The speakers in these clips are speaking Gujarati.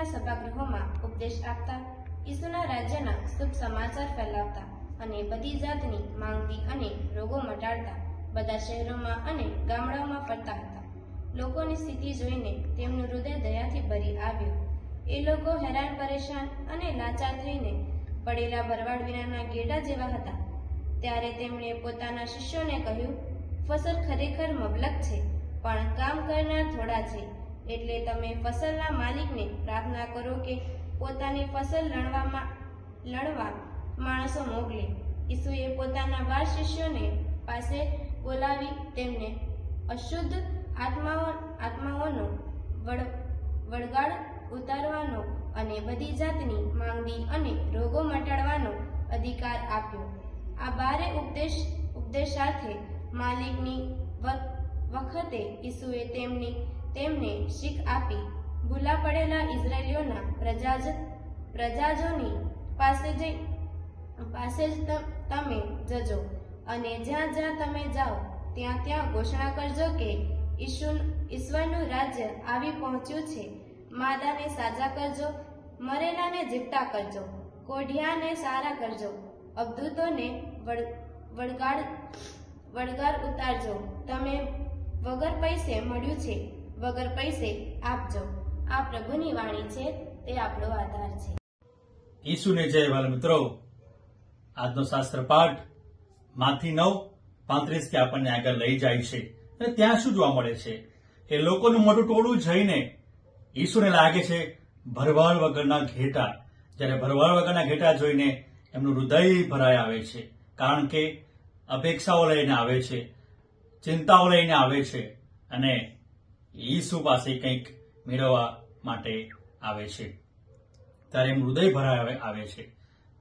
આપતા ઈસુના રાજ્યના શુભ સમાચાર ફેલાવતા અને બધી જાતની માંગતી અને રોગો મટાડતા બધા શહેરોમાં અને ગામડાઓમાં ફરતા હતા. લોકોની સ્થિતિ જોઈને તેમનું હૃદય દયાથી ભરી આવ્યું. એ લોકો હેરાન, પરેશાન અને લાચાર થઈને પડેલા ભરવાડ વિનાના ગેડા જેવા હતા. ત્યારે તેમણે પોતાના શિષ્યોને કહ્યું, ફસલ ખરેખર મબલક છે, પણ કામ કરનાર થોડા છે. એટલે તમે ફસલના માલિકને પ્રાર્થના કરો કે પોતાની ફસલ લણવામાં, લણવા માણસો મોકલે. ઈસુએ પોતાના બાર શિષ્યોને પાસે બોલાવી તેમને અશુદ્ધ આત્માઓ, આત્માઓનો વળગાડ ઉતારવાનો અને બધી જાતની માંગણી અને રોગો મટાડવાનો અધિકાર આપ્યો. આ બારે ઉપદેશ, ઉપદેશાર્થે માલિકની વખતે ઈસુએ તેમની તેમને શીખ આપી. ભૂલા પડેલા ઇઝરાયલીઓના પ્રજાજ, પ્રજાજોની પાસે જઈ, પાસે જ તમે જજો. અને જ્યાં જ્યાં તમે જાઓ, ત્યાં ત્યાં ઘોષણા કરજો કે ઈશુ ઈશ્વરનું રાજ્ય આવી પહોંચ્યું છે. માદાને સાજા કરજો, મરેલાને જીવતા કરજો, કોઢિયાને સારા કરજો, અબદૂતોને વળગાડ વળગાડ ઉતારજો. તમે વગર પૈસે મળ્યું છે. વગર પૈસે આપજો આ પ્રભુની વાણી છે, તે આપણો આધાર છે. ઈસુને જય વાલ મિત્રો. આજનો શાસ્ત્ર પાઠમાંથી નવ, પાંત્રીસ કે આપણને આગળ લઈ જાય છે. અને ત્યાં શું જોવા મળે છે? એ લોકોનું મોટું ટોળું જઈને ઈસુને લાગે છે, ભરવાડ વગરના ઘેટા. જ્યારે ભરવાડ વગરના ઘેટા જોઈને એમનું હૃદય ભરાય આવે છે. કારણ કે અપેક્ષાઓ લઈને આવે છે, ચિંતાઓ લઈને આવે છે. અને ઈસુ પાસે કંઈક મેળવવા માટે આવે છે. ત્યારે એમ હૃદય ભરાય આવે- છે.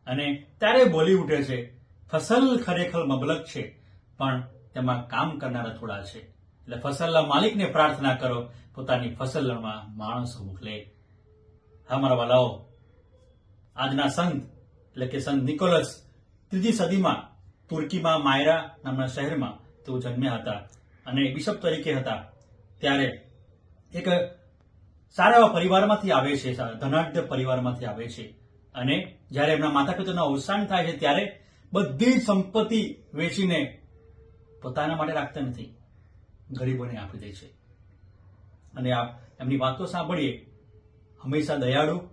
અને ત્યારે બોલી ઉઠે છે, ફસલ ખરેખર મબલક છે, પણ તેમાં કામ કરનારા થોડા છે. એટલે ફસલના માલિકને પ્રાર્થના કરો, પોતાની ફસલમાં માણસો મોકલે. હા, મારા વાલાઓ, આજના સંત, એટલે કે સંત નિકોલસ, ત્રીજી સદીમાં તુર્કીમાં માયરા નામના શહેરમાં તેઓ જન્મ્યા હતા અને બિશપ તરીકે હતા. ત્યારે એક સારા એવા પરિવારમાંથી આવે છે ધનાઢ્ય પરિવારમાંથી આવે છે. અને જ્યારે એમના માતા પિતાનું અવસાન થાય છે, ત્યારે બધી સંપત્તિ વેચીને પોતાના માટે રાખતા નથી. ગરીબોને આપી દે છે. અને આ, એમની વાતો સાંભળીએ. હંમેશા દયાળુ,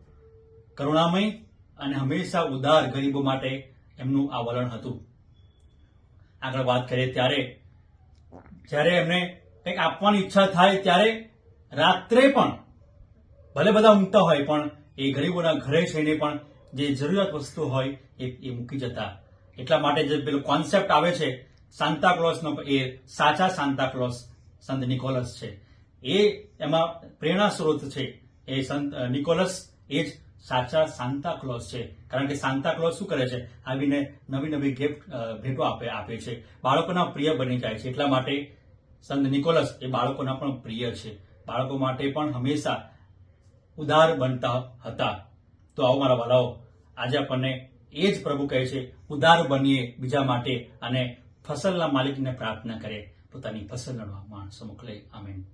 કરુણામય અને હંમેશા ઉદાર ગરીબો માટે એમનું આ વલણ હતું. આગળ વાત કરીએ ત્યારે, જ્યારે એમને કંઈક આપવાની ઈચ્છા થાય ત્યારે રાત્રે પણ ભલે બધા ઊંઘતા હોય, પણ એ ગરીબોના ઘરે જઈને પણ જે જરૂરિયાત વસ્તુ હોય એ એ મૂકી જતા. એટલા માટે જે પેલો કોન્સેપ્ટ આવે છે સાંતાક્લોસનો એ સાચા સાંતાક્લોસ સંત નિકોલસ છે. એ એમાં પ્રેરણા સ્ત્રોત છે. એ સંત નિકોલસ એ જ સાચા સાંતાક્લોસ છે. કારણ કે સાંતાક્લોસ શું કરે છે? આવીને નવી નવી ગિફ્ટ ભેટો આપે આપે છે. બાળકોના પ્રિય બની જાય છે. એટલા માટે સંત નિકોલસ એ બાળકોના પણ પ્રિય છે. બાળકો માટે પણ હંમેશા ઉદાર બનતા હતા. તો આવો મારા વાલાઓ, આજે આપણને એ જ પ્રભુ કહે છે, ઉદાર બનીએ બીજા માટે અને ફસલના માલિકને પ્રાર્થના કરે પોતાની ફસલ લડવા માણસો મોકલે આમેન.